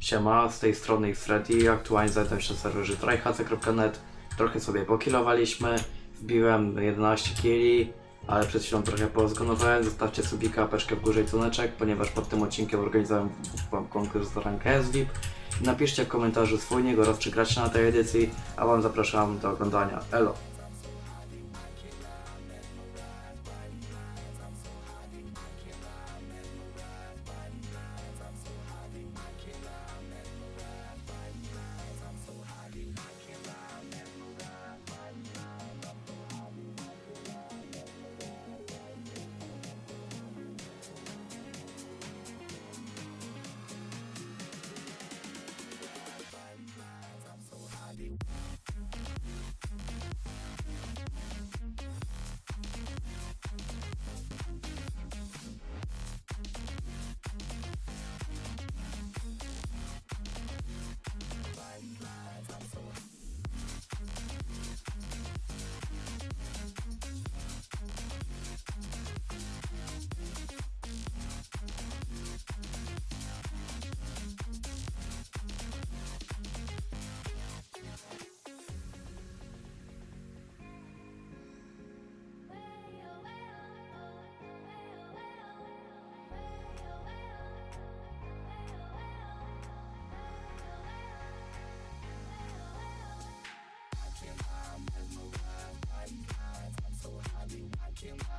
Siema, z tej strony Freddy, aktualnie znajdę się serwerze tryhc.net. Trochę sobie pokilowaliśmy, wbiłem 11 kili, ale przed chwilą trochę pozgonowałem. Zostawcie subika, apeczkę w górze i dzwoneczek, ponieważ pod tym odcinkiem organizowałem wam konkurs do rank SVIP. Napiszcie w komentarzu swój nick oraz czy gracie na tej edycji, a wam zapraszam do oglądania. Elo! you